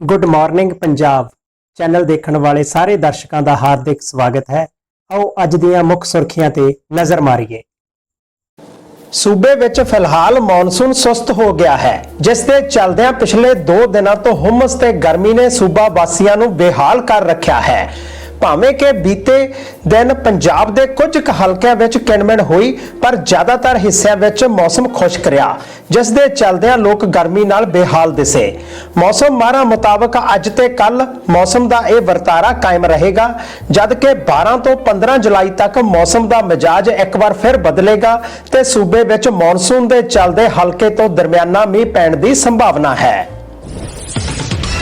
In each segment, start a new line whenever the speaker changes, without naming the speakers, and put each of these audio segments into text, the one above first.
Good morning Punjab channel ਦੇਖਣ ਵਾਲੇ ਸਾਰੇ ਦਰਸ਼ਕਾਂ ਦਾ ਹਾਰਦਿਕ ਸਵਾਗਤ ਹੈ। ਆਓ ਅੱਜ ਦੀਆਂ ਮੁੱਖ ਸੁਰਖੀਆਂ ਤੇ ਨਜ਼ਰ ਮਾਰੀਏ। ਸੂਬੇ ਵਿੱਚ ਫਿਲਹਾਲ ਮੌਨਸੂਨ ਸੁਸਤ ਹੋ ਗਿਆ ਹੈ, ਜਿਸ ਦੇ ਚੱਲਦਿਆਂ ਪਿਛਲੇ 2 ਦਿਨਾਂ ਤੋਂ ਹੁਮਸ ਤੇ ਗਰਮੀ ਨੇ ਸੂਬਾ ਵਾਸੀਆਂ ਨੂੰ ਬੇਹਾਲ ਕਰ ਰੱਖਿਆ ਹੈ। ਭਾਵੇਂ ਕਿ ਬੀਤੇ ਦਿਨ ਪੰਜਾਬ ਦੇ ਕੁਝ ਕੁ ਹਲਕਿਆਂ ਵਿੱਚ ਕਿਣਮਿਣ ਹੋਈ, ਪਰ ਜ਼ਿਆਦਾਤਰ ਹਿੱਸਿਆਂ ਵਿੱਚ ਮੌਸਮ ਖੁਸ਼ਕ ਰਿਹਾ, ਜਿਸ ਦੇ ਚਲਦਿਆਂ ਲੋਕ ਗਰਮੀ ਨਾਲ ਬੇਹਾਲ ਦਿਸੇ ਮੌਸਮ ਮਾਹਰਾਂ ਮੁਤਾਬਕ ਅੱਜ ਤੇ ਕੱਲ ਮੌਸਮ ਦਾ ਇਹ ਵਰਤਾਰਾ ਕਾਇਮ ਰਹੇਗਾ, ਜਦ ਕਿ 12 ਤੋਂ 15 ਜੁਲਾਈ ਤੱਕ ਮੌਸਮ ਦਾ ਮਿਜਾਜ ਇੱਕ ਵਾਰ ਫਿਰ ਬਦਲੇਗਾ ਤੇ ਸੂਬੇ ਵਿੱਚ ਮੌਨਸੂਨ ਦੇ ਚਲਦੇ ਹਲਕੇ ਤੋਂ ਦਰਮਿਆਨਾ ਮੀਂਹ ਪੈਣ ਦੀ ਸੰਭਾਵਨਾ ਹੈ।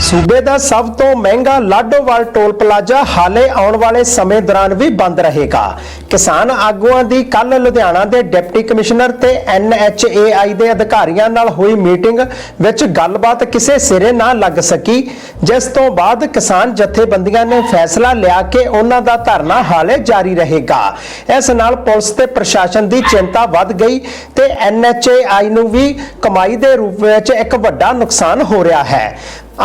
ਸੂਬੇ ਦਾ ਸਭ ਤੋਂ ਮਹਿੰਗਾ ਲਾਡੋਵਾਲ ਟੋਲ ਪਲਾਜ਼ਾ ਹਾਲੇ ਆਉਣ ਵਾਲੇ ਸਮੇਂ ਦੌਰਾਨ ਵੀ ਬੰਦ ਰਹੇਗਾ। ਕਿਸਾਨ ਆਗੂਆਂ ਦੀ ਕੱਲ ਲੁਧਿਆਣਾ ਦੇ ਡਿਪਟੀ ਕਮਿਸ਼ਨਰ ਤੇ NHAI ਦੇ ਅਧਿਕਾਰੀਆਂ ਨਾਲ ਹੋਈ ਮੀਟਿੰਗ ਵਿੱਚ ਗੱਲਬਾਤ ਕਿਸੇ ਸਿਰੇ ਨਾ ਲੱਗ ਸਕੀ। ਜਿਸ ਤੋਂ ਬਾਅਦ ਕਿਸਾਨ ਜਥੇਬੰਦੀਆਂ ਨੇ ਫੈਸਲਾ ਲਿਆ ਕਿ ਉਹਨਾਂ ਦਾ ਧਰਨਾ ਹਾਲੇ ਜਾਰੀ ਰਹੇਗਾ। ਇਸ ਨਾਲ ਪੁਲਿਸ ਤੇ ਪ੍ਰਸ਼ਾਸਨ ਦੀ ਚਿੰਤਾ ਵੱਧ ਗਈ ਤੇ NHAI ਨੂੰ ਵੀ ਕਮਾਈ ਦੇ ਰੂਪ ਵਿੱਚ ਇੱਕ ਵੱਡਾ ਨੁਕਸਾਨ ਹੋ ਰਿਹਾ ਹੈ।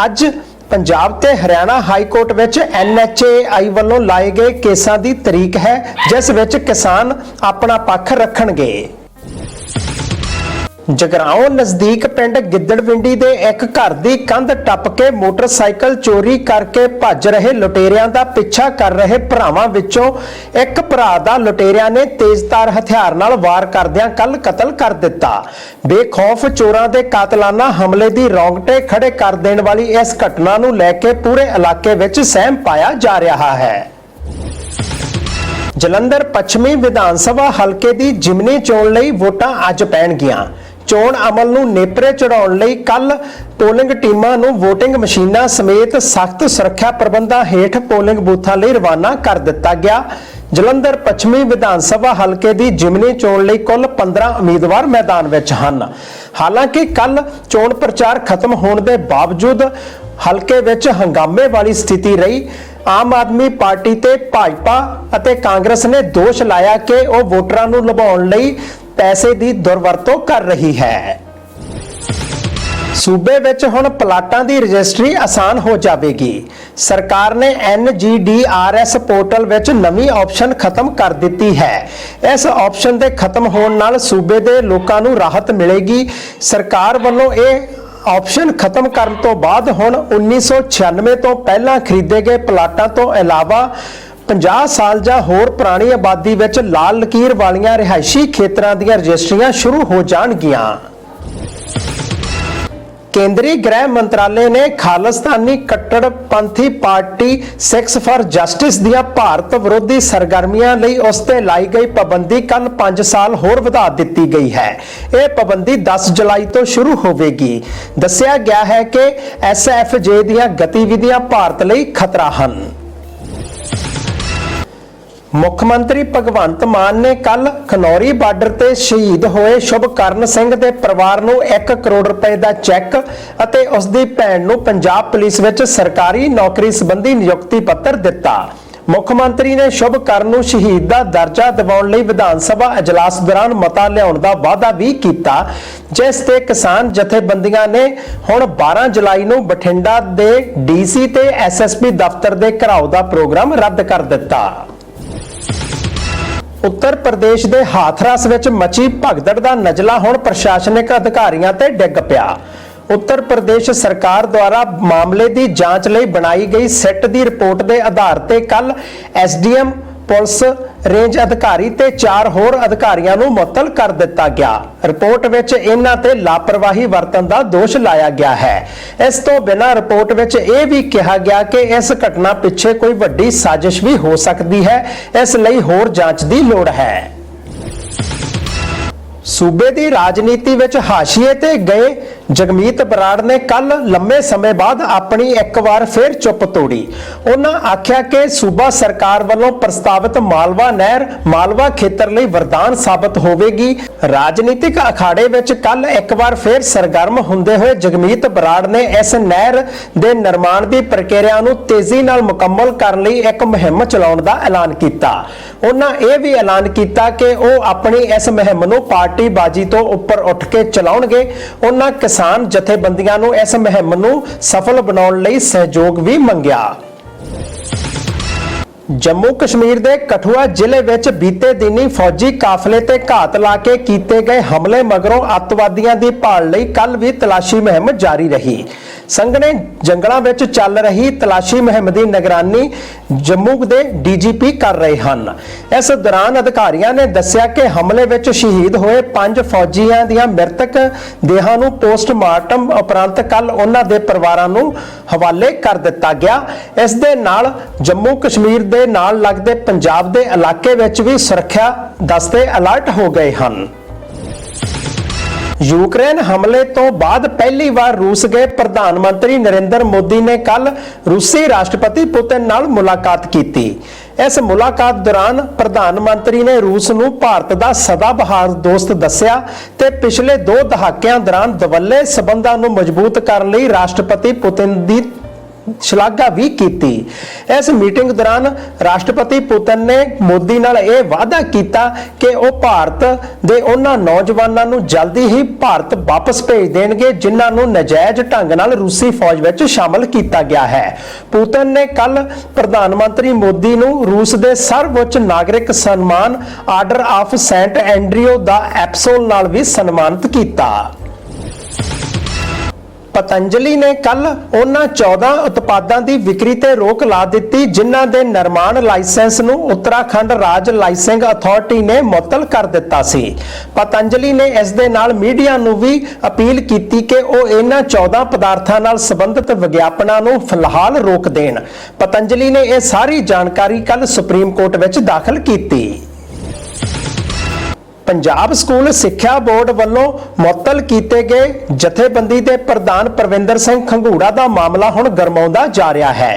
ਅੱਜ ਪੰਜਾਬ ਤੇ ਹਰਿਆਣਾ ਹਾਈ ਕੋਰਟ ਵਿੱਚ NHAI ਵੱਲੋਂ ਲਾਏ ਗਏ ਕੇਸਾਂ ਦੀ ਤਰੀਕ ਹੈ, ਜਿਸ ਵਿੱਚ ਕਿਸਾਨ ਆਪਣਾ ਪੱਖ ਰੱਖਣਗੇ। ਜਗਰਾਉਂ ਨਜ਼ਦੀਕ ਪਿੰਡ ਗਿੱਦੜਵਿੰਡੀ ਦੇ ਇੱਕ ਘਰ ਦੀ ਕੰਧ ਟੱਪ ਕੇ ਮੋਟਰਸਾਈਕਲ ਚੋਰੀ ਕਰਕੇ ਭੱਜ ਰਹੇ ਲੁਟੇਰਿਆਂ ਦਾ ਪਿੱਛਾ ਕਰ ਰਹੇ ਭਰਾਵਾਂ ਵਿੱਚੋਂ ਇੱਕ ਭਰਾ ਦਾ ਲੁਟੇਰਿਆਂ ਨੇ ਤੇਜ਼ਧਾਰ ਹਥਿਆਰ ਨਾਲ ਵਾਰ ਕਰਦਿਆਂ ਕੱਲ ਕਤਲ ਕਰ ਦਿੱਤਾ। ਬੇਖੌਫ ਚੋਰਾਂ ਦੇ ਕਾਤਲਾਨਾ ਹਮਲੇ ਦੀ ਰੌਂਗਟੇ ਖੜੇ ਕਰ ਦੇਣ ਵਾਲੀ ਇਸ ਘਟਨਾ ਨੂੰ ਲੈ ਕੇ ਪੂਰੇ ਇਲਾਕੇ ਵਿੱਚ ਸਹਿਮ ਪਾਇਆ ਜਾ ਰਿਹਾ ਹੈ। ਜਲੰਧਰ ਪੱਛਮੀ ਵਿਧਾਨ ਸਭਾ ਹਲਕੇ ਦੀ ਜਿਮਨੀ ਚੋਣ ਲਈ ਵੋਟਾਂ ਅੱਜ ਪੈਣਗੀਆਂ। ਚੋਣ ਅਮਲ ਨੂੰ ਨੇਪਰੇ ਚੜਾਉਣ ਲਈ ਕੱਲ ਪੋਲਿੰਗ ਟੀਮਾਂ ਨੂੰ VOTING ਮਸ਼ੀਨਾਂ ਸਮੇਤ ਸਖਤ ਸੁਰੱਖਿਆ ਪ੍ਰਬੰਧਾਂ ਹੇਠ ਪੋਲਿੰਗ ਬੂਥਾਂ ਲਈ ਰਵਾਨਾ ਕਰ ਦਿੱਤਾ ਗਿਆ। ਜਲੰਧਰ ਪੱਛਮੀ ਵਿਧਾਨ ਸਭਾ ਹਲਕੇ ਦੀ ਜਿਮਨੀ ਚੋਣ ਲਈ ਕੁੱਲ 15 ਉਮੀਦਵਾਰ ਮੈਦਾਨ ਵਿੱਚ ਹਨ। ਹਾਲਾਂਕਿ ਕੱਲ ਚੋਣ ਪ੍ਰਚਾਰ ਖਤਮ ਹੋਣ ਦੇ ਬਾਵਜੂਦ ਹਲਕੇ ਵਿੱਚ ਹੰਗਾਮੇ ਵਾਲੀ ਸਥਿਤੀ ਰਹੀ। ਆਮ ਆਦਮੀ ਪਾਰਟੀ ਤੇ ਭਾਜਪਾ ਅਤੇ ਕਾਂਗਰਸ ਨੇ ਦੋਸ਼ ਲਾਇਆ ਕਿ ਉਹ ਵੋਟਰਾਂ ਨੂੰ ਲੁਭਾਉਣ ਲਈ ਪੈਸੇ ਦੀ ਦੁਰਵਰਤੋਂ ਕਰ ਰਹੀ ਹੈ। ਸੂਬੇ ਵਿੱਚ ਹੁਣ ਪਲਾਟਾਂ ਦੀ ਰਜਿਸਟਰੀ ਆਸਾਨ ਹੋ ਜਾਵੇਗੀ। ਸਰਕਾਰ ਨੇ NGDRS ਪੋਰਟਲ ਵਿੱਚ ਨਵੀਂ ਆਪਸ਼ਨ ਖਤਮ ਕਰ ਦਿੱਤੀ ਹੈ। ਇਸ ਆਪਸ਼ਨ ਦੇ ਖਤਮ ਹੋਣ ਨਾਲ ਸੂਬੇ ਦੇ ਲੋਕਾਂ ਨੂੰ ਰਾਹਤ ਮਿਲੇਗੀ। ਸਰਕਾਰ ਵੱਲੋਂ ਇਹ ਆਪਸ਼ਨ ਖਤਮ ਕਰਨ ਤੋਂ ਬਾਅਦ ਹੁਣ 1996 ਤੋਂ ਪਹਿਲਾਂ ਖਰੀਦੇ ਗਏ ਪਲਾਟਾਂ ਤੋਂ ਇਲਾਵਾ 50 ਸਾਲ ਜਾਂ ਹੋਰ ਪੁਰਾਣੀ ਆਬਾਦੀ ਵਿੱਚ ਲਾਲ ਲਕੀਰ ਵਾਲੀਆਂ ਰਿਹਾਇਸ਼ੀ ਖੇਤਰਾਂ ਦੀਆਂ ਰਜਿਸਟਰੀਆਂ ਸ਼ੁਰੂ ਹੋ ਜਾਣਗੀਆਂ। ਕੇਂਦਰੀ ਗ੍ਰਹਿ ਮੰਤਰਾਲੇ ਨੇ ਖਾਲਿਸਤਾਨੀ ਕੱਟੜਪੰਥੀ ਪਾਰਟੀ ਸਿਕਸ ਫਾਰ ਜਸਟਿਸ ਦੀਆਂ ਭਾਰਤ ਵਿਰੋਧੀ ਸਰਗਰਮੀਆਂ ਲਈ ਉਸ ਤੇ ਲਾਈ ਗਈ ਪਾਬੰਦੀ ਕੱਲ 5 ਸਾਲ ਹੋਰ ਵਧਾ ਦਿੱਤੀ ਗਈ ਹੈ। ਇਹ ਪਾਬੰਦੀ 10 ਜੁਲਾਈ ਤੋਂ ਸ਼ੁਰੂ ਹੋਵੇਗੀ। ਦੱਸਿਆ ਗਿਆ ਹੈ ਕਿ ਐਸਐਫਜੇ ਦੀਆਂ ਗਤੀਵਿਧੀਆਂ ਭਾਰਤ ਲਈ ਖਤਰਾ ਹਨ। ਮੁੱਖ ਮੰਤਰੀ ਭਗਵੰਤ ਮਾਨ ਨੇ ਕੱਲ ਖਨੌਰੀ ਬਾਰਡਰ ਤੇ ਸ਼ਹੀਦ ਹੋਏ ਸ਼ੁਭਕਰਨ ਸਿੰਘ ਦੇ ਪਰਿਵਾਰ ਨੂੰ 1 ਕਰੋੜ ਰੁਪਏ ਦਾ ਚੈੱਕ ਅਤੇ ਉਸ ਦੀ ਭੈਣ ਨੂੰ ਪੰਜਾਬ ਪੁਲਿਸ ਵਿੱਚ ਸਰਕਾਰੀ ਨੌਕਰੀ ਸੰਬੰਧੀ ਨਿਯੁਕਤੀ ਪੱਤਰ ਦਿੱਤਾ। ਮੁੱਖ ਮੰਤਰੀ ਨੇ ਸ਼ੁਭਕਰਨ ਨੂੰ ਸ਼ਹੀਦ ਦਾ ਦਰਜਾ ਦਿਵਾਉਣ ਲਈ ਵਿਧਾਨ ਸਭਾ ਅਜਲਾਸ ਦੌਰਾਨ ਮਤਾ ਲਿਆਉਣ ਦਾ ਵਾਅਦਾ ਵੀ ਕੀਤਾ, ਜਿਸ ਤੇ ਕਿਸਾਨ ਜਥੇਬੰਦੀਆਂ ਨੇ ਹੁਣ 12 ਜੁਲਾਈ ਨੂੰ ਬਠਿੰਡਾ ਦੇ ਡੀਸੀ ਤੇ ਐਸਐਸਪੀ ਦਫ਼ਤਰ ਦੇ ਘਰਾਓ ਦਾ ਪ੍ਰੋਗਰਾਮ ਰੱਦ ਕਰ ਦਿੱਤਾ। ਉੱਤਰ ਪ੍ਰਦੇਸ਼ ਦੇ ਹਾਥਰਸ ਵਿੱਚ ਮਚੀ ਭਗਦੜ ਦਾ ਨਜਲਾ ਹੁਣ ਪ੍ਰਸ਼ਾਸਨਿਕ ਅਧਿਕਾਰੀਆਂ ਤੇ ਡਿੱਗ ਪਿਆ। ਉੱਤਰ ਪ੍ਰਦੇਸ਼ ਸਰਕਾਰ ਦੁਆਰਾ ਮਾਮਲੇ ਦੀ ਜਾਂਚ ਲਈ ਬਣਾਈ ਗਈ ਸੈੱਟ ਦੀ ਰਿਪੋਰਟ ਦੇ ਆਧਾਰ ਤੇ ਕੱਲ ਐਸਡੀਐਮ ਪੁਲਿਸ, ਰੇਂਜ ਅਧਿਕਾਰੀ ਤੇ ਚਾਰ ਹੋਰ ਅਧਿਕਾਰੀਆਂ ਨੂੰ ਮੁਅੱਤਲ ਕਰ ਦਿੱਤਾ ਗਿਆ। ਰਿਪੋਰਟ ਵਿੱਚ ਇਹਨਾਂ ਤੇ ਲਾਪਰਵਾਹੀ ਵਰਤਣ ਦਾ ਦੋਸ਼ ਲਾਇਆ ਗਿਆ ਹੈ। ਇਸ ਤੋਂ ਬਿਨਾਂ ਰਿਪੋਰਟ ਵਿੱਚ ਇਹ ਵੀ ਕਿਹਾ ਗਿਆ ਕਿ ਇਸ ਘਟਨਾ ਪਿੱਛੇ ਕੋਈ ਵੱਡੀ ਸਾਜ਼ਿਸ਼ ਵੀ ਹੋ ਸਕਦੀ ਹੈ। ਇਸ ਲਈ ਹੋਰ ਜਾਂਚ ਦੀ ਲੋੜ ਹੈ। ਸੂਬੇ ਦੀ ਰਾਜਨੀਤੀ ਵਿੱਚ ਹਾਸ਼ੀਏ ਤੇ ਗਏ ਜਗਮੀਤ ਬਰਾੜ ਨੇ ਕੱਲ ਲੰਮੇ ਸਮੇਂ ਬਾਅਦ ਆਪਣੀ ਇੱਕ ਵਾਰ ਫਿਰ ਚੁੱਪ ਤੋੜੀ। ਉਹਨਾਂ ਆਖਿਆ ਕਿ ਸੂਬਾ ਸਰਕਾਰ ਵੱਲੋਂ ਪ੍ਰਸਤਾਵਿਤ ਮਾਲਵਾ ਨਹਿਰ, ਮਾਲਵਾ ਖੇਤਰ ਲਈ ਵਰਦਾਨ ਸਾਬਤ ਹੋਵੇਗੀ। ਰਾਜਨੀਤਿਕ ਅਖਾੜੇ ਵਿੱਚ ਕੱਲ ਇੱਕ ਵਾਰ ਫਿਰ ਸਰਗਰਮ ਹੁੰਦੇ ਹੋਏ ਜਗਮੀਤ ਬਰਾੜ ਨੇ ਇਸ ਨਹਿਰ ਦੇ ਨਿਰਮਾਣ ਦੀ ਪ੍ਰਕਿਰਿਆ ਨੂੰ ਤੇਜ਼ੀ ਨਾਲ ਮੁਕੰਮਲ ਕਰਨ ਲਈ ਇੱਕ ਮੁਹਿੰਮ ਚਲਾਉਣ ਦਾ ਐਲਾਨ ਕੀਤਾ। ਉਹਨਾਂ ਇਹ ਵੀ ਐਲਾਨ ਕੀਤਾ ਕਿ ਉਹ ਆਪਣੀ ਇਸ ਮੁਹਿੰਮ ਨੂੰ ਪਾਰਟੀ ਬਾਜੀ ਤੋਂ ਉੱਪਰ ਉੱਠ ਕੇ ਚਲਾਉਣਗੇ। ਉਹਨਾਂ ਕਿਸਾਨ ਕਿਸਾਨ ਜਥੇਬੰਦੀਆਂ ਨੂੰ ਇਸ ਮੁਹਿੰਮ ਨੂੰ ਸਫਲ ਬਣਾਉਣ ਲਈ ਸਹਿਯੋਗ ਵੀ ਮੰਗਿਆ। ਜੰਮੂ ਕਸ਼ਮੀਰ ਦੇ ਕਠੂਆ ਜ਼ਿਲ੍ਹੇ ਵਿੱਚ ਬੀਤੇ ਦਿਨੀ ਫੌਜੀ ਕਾਫਲੇ ਤੇ ਘਾਤ ਲਾ ਕੇ ਕੀਤੇ ਗਏ ਹਮਲੇ ਮਗਰੋਂ ਅੱਤਵਾਦੀਆਂ ਦੀ ਭਾਲ ਲਈ ਕੱਲ ਵੀ ਤਲਾਸ਼ੀ ਮੁਹਿੰਮ ਜਾਰੀ ਰਹੀ। ਸੰਘਣੇ ਜੰਗਲਾਂ ਵਿੱਚ ਚੱਲ ਰਹੀ ਤਲਾਸ਼ੀ ਮੁਹਿੰਮ ਦੀ ਨਿਗਰਾਨੀ ਜੰਮੂ ਦੇ ਡੀਜੀਪੀ ਕਰ ਰਹੇ ਹਨ। ਇਸ ਦੌਰਾਨ ਅਧਿਕਾਰੀਆਂ ਨੇ ਦੱਸਿਆ ਕਿ ਹਮਲੇ ਵਿੱਚ ਸ਼ਹੀਦ ਹੋਏ ਪੰਜ ਫੌਜੀਆਂ ਦੀਆਂ ਮ੍ਰਿਤਕ ਦੇਹਾਂ ਨੂੰ ਪੋਸਟਮਾਰਟਮ ਉਪਰੰਤ ਕੱਲ ਉਹਨਾਂ ਦੇ ਪਰਿਵਾਰਾਂ ਨੂੰ ਹਵਾਲੇ ਕਰ ਦਿੱਤਾ ਗਿਆ। ਇਸ ਦੇ ਨਾਲ ਜੰਮੂ ਕਸ਼ਮੀਰ ਦੇ ਨਾਲ ਲੱਗਦੇ ਪੰਜਾਬ ਦੇ ਇਲਾਕੇ ਵਿੱਚ ਵੀ ਸੁਰੱਖਿਆ ਦਸਤੇ ਅਲਰਟ ਹੋ ਗਏ ਹਨ। ਯੂਕਰੇਨ ਹਮਲੇ ਤੋਂ ਬਾਅਦ ਪਹਿਲੀ ਵਾਰ ਰੂਸ ਗਏ ਪ੍ਰਧਾਨ ਮੰਤਰੀ ਨਰਿੰਦਰ ਮੋਦੀ ਨੇ ਕੱਲ ਰੂਸੀ ਰਾਸ਼ਟਰਪਤੀ ਪੁਤਿਨ ਨਾਲ ਮੁਲਾਕਾਤ ਕੀਤੀ। ਇਸ ਮੁਲਾਕਾਤ ਦੌਰਾਨ ਪ੍ਰਧਾਨ ਮੰਤਰੀ ਨੇ ਰੂਸ ਨੂੰ ਭਾਰਤ ਦਾ ਸਦਾ ਬਹਾਰ ਦੋਸਤ ਦੱਸਿਆ ਤੇ ਪਿਛਲੇ 2 ਦਹਾਕਿਆਂ ਦੌਰਾਨ ਦਵੱਲੇ ਸਬੰਧਾਂ ਨੂੰ ਮਜ਼ਬੂਤ ਕਰਨ ਲਈ ਰਾਸ਼ਟਰਪਤੀ ਪੁਤਿਨ ਦੀ ਸ਼ਲਾਘਾ ਵੀ ਕੀਤੀ। ਇਸ ਮੀਟਿੰਗ ਦੌਰਾਨ ਰਾਸ਼ਟਰਪਤੀ ਪੁਤਨ ਨੇ ਮੋਦੀ ਨਾਲ ਇਹ ਵਾਅਦਾ ਕੀਤਾ ਕਿ ਉਹ ਭਾਰਤ ਦੇ ਉਹਨਾਂ ਨੌਜਵਾਨਾਂ ਨੂੰ ਜਲਦੀ ਹੀ ਭਾਰਤ ਵਾਪਸ ਭੇਜ ਦੇਣਗੇ, ਜਿਨ੍ਹਾਂ ਨੂੰ ਨਜਾਇਜ਼ ਢੰਗ ਨਾਲ ਰੂਸੀ ਫੌਜ ਵਿੱਚ ਸ਼ਾਮਲ ਕੀਤਾ ਗਿਆ ਹੈ। ਪੁਤਨ ਨੇ ਕੱਲ ਪ੍ਰਧਾਨ ਮੰਤਰੀ ਮੋਦੀ ਨੂੰ ਰੂਸ ਦੇ ਸਰਵਉੱਚ ਨਾਗਰਿਕ ਸਨਮਾਨ ਆਰਡਰ ਆਫ ਸੈਂਟ ਐਂਡਰਿਓ ਦਾ ਐਪਸੋਲ ਨਾਲ ਵੀ ਸਨਮਾਨਿਤ ਕੀਤਾ। ਪਤੰਜਲੀ ਨੇ ਕੱਲ ਉਹਨਾਂ 14 ਉਤਪਾਦਾਂ ਦੀ ਵਿਕਰੀ ਤੇ ਰੋਕ ਲਾ ਦਿੱਤੀ, ਜਿਨ੍ਹਾਂ ਦੇ ਨਿਰਮਾਣ ਲਾਇਸੈਂਸ ਨੂੰ ਉੱਤਰਾਖੰਡ ਰਾਜ ਲਾਇਸੈਂਸਿੰਗ ਅਥਾਰਟੀ ਨੇ ਮੁਅੱਤਲ ਕਰ ਦਿੱਤਾ ਸੀ। ਪਤੰਜਲੀ ਨੇ ਇਸ ਦੇ ਨਾਲ ਮੀਡੀਆ ਨੂੰ ਵੀ ਅਪੀਲ ਕੀਤੀ ਕਿ ਉਹ ਇਹਨਾਂ 14 ਪਦਾਰਥਾਂ ਨਾਲ ਸੰਬੰਧਿਤ ਵਿਗਿਆਪਨਾਂ ਨੂੰ ਫਿਲਹਾਲ ਰੋਕ ਦੇਣ। ਪਤੰਜਲੀ ਨੇ ਇਹ ਸਾਰੀ ਜਾਣਕਾਰੀ ਕੱਲ ਸੁਪਰੀਮ ਕੋਰਟ ਵਿੱਚ ਦਾਖਲ ਕੀਤੀ। ਪੰਜਾਬ ਸਕੂਲ ਸਿੱਖਿਆ ਬੋਰਡ ਵੱਲੋਂ ਮੁਅੱਤਲ ਕੀਤੇ ਗਏ ਜਥੇਬੰਦੀ ਦੇ ਪ੍ਰਧਾਨ ਪ੍ਰਵਿੰਦਰ ਸਿੰਘ ਖੰਗੂੜਾ ਦਾ ਮਾਮਲਾ ਹੁਣ ਗਰਮਾਉਂਦਾ ਜਾ ਰਿਹਾ ਹੈ।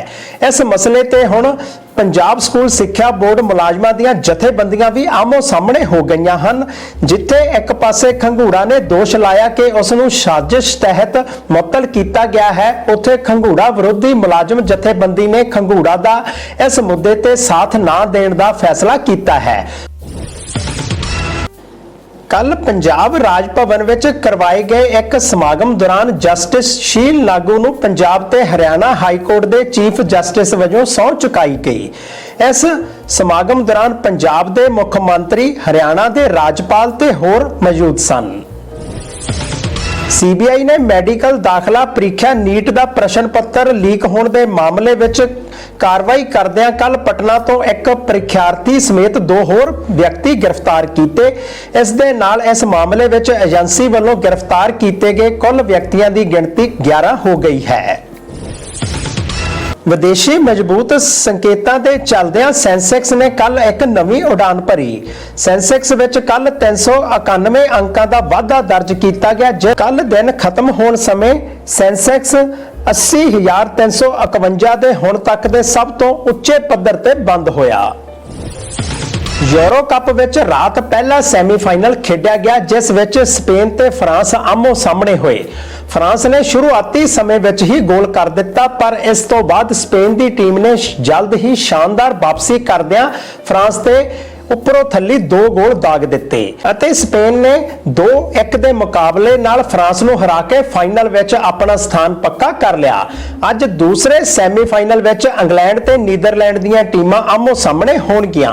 ਇਸ ਮਸਲੇ ਤੇ ਹੁਣ ਪੰਜਾਬ ਸਕੂਲ ਸਿੱਖਿਆ ਬੋਰਡ ਮੁਲਾਜ਼ਮਾਂ ਦੀਆਂ ਜਥੇਬੰਦੀਆਂ ਵੀ ਆਮੋ ਸਾਹਮਣੇ ਹੋ ਗਈਆਂ ਹਨ, ਜਿੱਥੇ ਇੱਕ ਪਾਸੇ ਖੰਗੂੜਾ ਨੇ ਦੋਸ਼ ਲਾਇਆ ਕਿ ਉਸ ਨੂੰ ਸਾਜ਼ਿਸ਼ ਤਹਿਤ ਮੁਅੱਤਲ ਕੀਤਾ ਗਿਆ ਹੈ। ਉੱਥੇ ਖੰਗੂੜਾ ਵਿਰੋਧੀ ਮੁਲਾਜ਼ਮ ਜਥੇਬੰਦੀ ਨੇ ਖੰਗੂੜਾ ਦਾ ਇਸ ਮੁੱਦੇ ਤੇ ਸਾਥ ਨਾ ਦੇਣ ਦਾ ਫੈਸਲਾ ਕੀਤਾ ਹੈ। ਕੱਲ ਪੰਜਾਬ ਰਾਜ ਭਵਨ ਵਿੱਚ ਕਰਵਾਏ ਗਏ ਇੱਕ ਸਮਾਗਮ ਦੌਰਾਨ ਜਸਟਿਸ ਸ਼ੀਲ ਲਾਗੂ ਨੂੰ ਪੰਜਾਬ ਤੇ ਹਰਿਆਣਾ ਹਾਈ ਕੋਰਟ ਦੇ ਚੀਫ ਜਸਟਿਸ ਵਜੋਂ ਸਹੁੰ ਚੁਕਾਈ ਗਈ। ਇਸ ਸਮਾਗਮ ਦੌਰਾਨ ਪੰਜਾਬ ਦੇ ਮੁੱਖ ਮੰਤਰੀ ਹਰਿਆਣਾ ਦੇ ਰਾਜਪਾਲ ਤੇ ਹੋਰ ਮੌਜੂਦ ਸਨ। ਸੀਬੀਆਈ ਨੇ ਮੈਡੀਕਲ ਦਾਖਲਾ ਪ੍ਰੀਖਿਆ ਨੀਟ ਦਾ ਪ੍ਰਸ਼ਨ ਪੱਤਰ ਲੀਕ ਹੋਣ ਦੇ ਮਾਮਲੇ ਵਿੱਚ ਕਾਰਵਾਈ ਕਰਦਿਆਂ ਕੱਲ ਪਟਨਾ ਤੋਂ ਇੱਕ ਪ੍ਰੀਖਿਆਰਥੀ ਸਮੇਤ ਦੋ ਹੋਰ ਵਿਅਕਤੀ ਗ੍ਰਿਫਤਾਰ ਕੀਤੇ। ਇਸ ਦੇ ਨਾਲ ਇਸ ਮਾਮਲੇ ਵਿੱਚ ਏਜੰਸੀ ਵੱਲੋਂ ਗ੍ਰਿਫਤਾਰ ਕੀਤੇ ਗਏ ਕੁੱਲ ਵਿਅਕਤੀਆਂ ਦੀ ਗਿਣਤੀ 11 ਹੋ ਗਈ ਹੈ। ਵਿਦੇਸ਼ੀ ਮਜ਼ਬੂਤ ਸੰਕੇਤਾਂ ਦੇ ਚੱਲਦਿਆਂ ਸੈਂਸੈਕਸ ਨੇ ਕੱਲ ਇੱਕ ਨਵੀਂ ਉਡਾਨ ਭਰੀ। ਸੈਂਸੈਕਸ ਵਿੱਚ ਕੱਲ 391 ਅੰਕਾਂ ਦਾ ਵਾਧਾ ਦਰਜ ਕੀਤਾ ਗਿਆ, ਜੇ ਕੱਲ ਦਿਨ ਖਤਮ ਹੋਣ ਸਮੇਂ ਸੈਂਸੈਕਸ 80351 ਦੇ ਹੁਣ ਤੱਕ ਦੇ ਸਭ ਤੋਂ ਉੱਚੇ ਪੱਧਰ ਤੇ ਬੰਦ ਹੋਇਆ। ਯੂਰੋ ਕੱਪ ਵਿੱਚ ਰਾਤ ਪਹਿਲਾ ਸੈਮੀਫਾਈਨਲ ਖੇਡਿਆ ਗਿਆ, ਜਿਸ ਵਿੱਚ ਸਪੇਨ ਤੇ ਫਰਾਂਸ ਆਮੋ ਸਾਹਮਣੇ ਹੋਏ। ਫਰਾਂਸ ਨੇ ਸ਼ੁਰੂਆਤੀ ਸਮੇਂ ਵਿੱਚ ਹੀ ਗੋਲ ਕਰ ਦਿੱਤਾ, ਪਰ ਇਸ ਤੋਂ ਬਾਅਦ ਸਪੇਨ ਦੀ ਟੀਮ ਨੇ ਜਲਦ ਹੀ ਸ਼ਾਨਦਾਰ ਵਾਪਸੀ ਕਰਦਿਆਂ ਫਰਾਂਸ ਤੇ ਉੱਪਰੋਂ ਥੱਲੀ ਦੋ ਗੋਲ ਦਾਗ ਦਿੱਤੇ ਅਤੇ ਸਪੇਨ ਨੇ 2-1 ਦੇ ਮੁਕਾਬਲੇ ਨਾਲ ਫਰਾਂਸ ਨੂੰ ਹਰਾ ਕੇ ਫਾਈਨਲ ਵਿੱਚ ਆਪਣਾ ਸਥਾਨ ਪੱਕਾ ਕਰ ਲਿਆ। ਅੱਜ ਦੂਸਰੇ ਸੈਮੀਫਾਈਨਲ ਵਿੱਚ ਇੰਗਲੈਂਡ ਤੇ ਨੀਦਰਲੈਂਡ ਦੀਆਂ ਟੀਮਾਂ ਆਮੋ ਸਾਹਮਣੇ ਹੋਣਗੀਆਂ।